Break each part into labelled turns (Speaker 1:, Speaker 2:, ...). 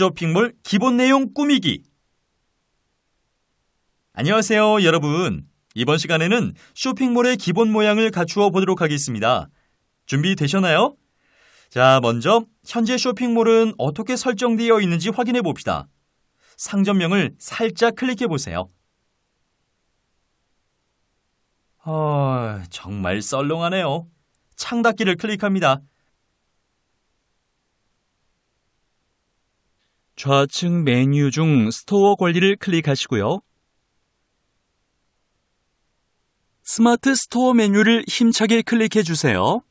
Speaker 1: 쇼핑몰 기본 내용 꾸미기. 안녕하세요, 여러분. 이번 시간에는 쇼핑몰의 기본 모양을 갖추어 보도록 하겠습니다. 준비되셨나요? 자, 먼저 현재 쇼핑몰은 어떻게 설정되어 있는지 확인해 봅시다. 상점명을 살짝 클릭해 보세요. 아, 정말 썰렁하네요. 창 닫기를 클릭합니다. 좌측 메뉴 중 스토어 권리를 클릭하시고요. 스마트 스토어 메뉴를 힘차게 클릭해 주세요.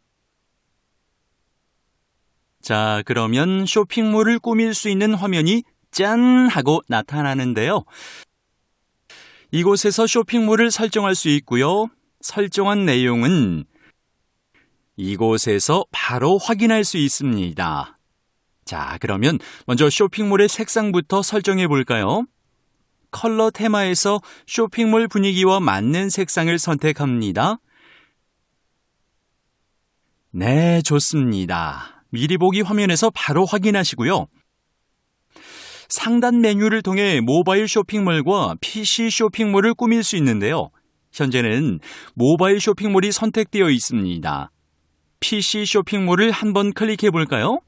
Speaker 1: 자, 그러면 쇼핑몰을 꾸밀 수 있는 화면이 짠! 하고 나타나는데요. 이곳에서 쇼핑몰을 설정할 수 있고요. 설정한 내용은 이곳에서 바로 확인할 수 있습니다. 자, 그러면 먼저 쇼핑몰의 색상부터 설정해 볼까요? 컬러 테마에서 쇼핑몰 분위기와 맞는 색상을 선택합니다. 네, 좋습니다. 미리 보기 화면에서 바로 확인하시고요. 상단 메뉴를 통해 모바일 쇼핑몰과 PC 쇼핑몰을 꾸밀 수 있는데요. 현재는 모바일 쇼핑몰이 선택되어 있습니다. PC 쇼핑몰을 한번 클릭해 볼까요?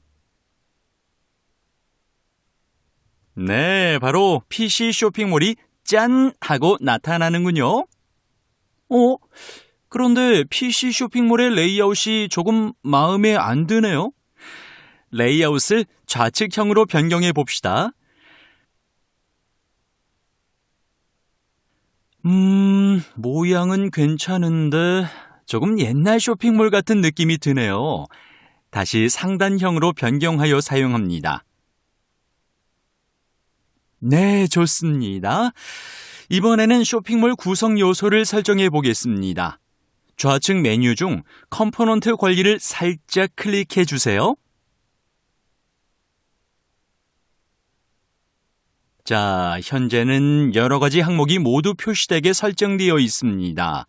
Speaker 1: 네, 바로 PC 쇼핑몰이 짠! 하고 나타나는군요. 어? 그런데 PC 쇼핑몰의 레이아웃이 조금 마음에 안 드네요. 레이아웃을 좌측형으로 변경해 봅시다. 음, 모양은 괜찮은데 조금 옛날 쇼핑몰 같은 느낌이 드네요. 다시 상단형으로 변경하여 사용합니다. 네, 좋습니다. 이번에는 쇼핑몰 구성 요소를 설정해 보겠습니다. 좌측 메뉴 중 컴포넌트 관리를 살짝 클릭해 주세요. 자, 현재는 여러 가지 항목이 모두 표시되게 설정되어 있습니다.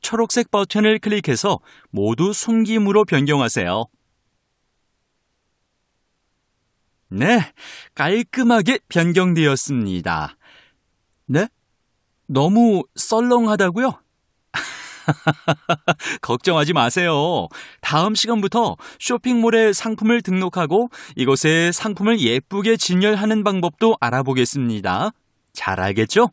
Speaker 1: 초록색 버튼을 클릭해서 모두 숨김으로 변경하세요. 네, 깔끔하게 변경되었습니다. 네? 너무 썰렁하다고요? 걱정하지 마세요. 다음 시간부터 쇼핑몰에 상품을 등록하고 이곳에 상품을 예쁘게 진열하는 방법도 알아보겠습니다. 잘 알겠죠?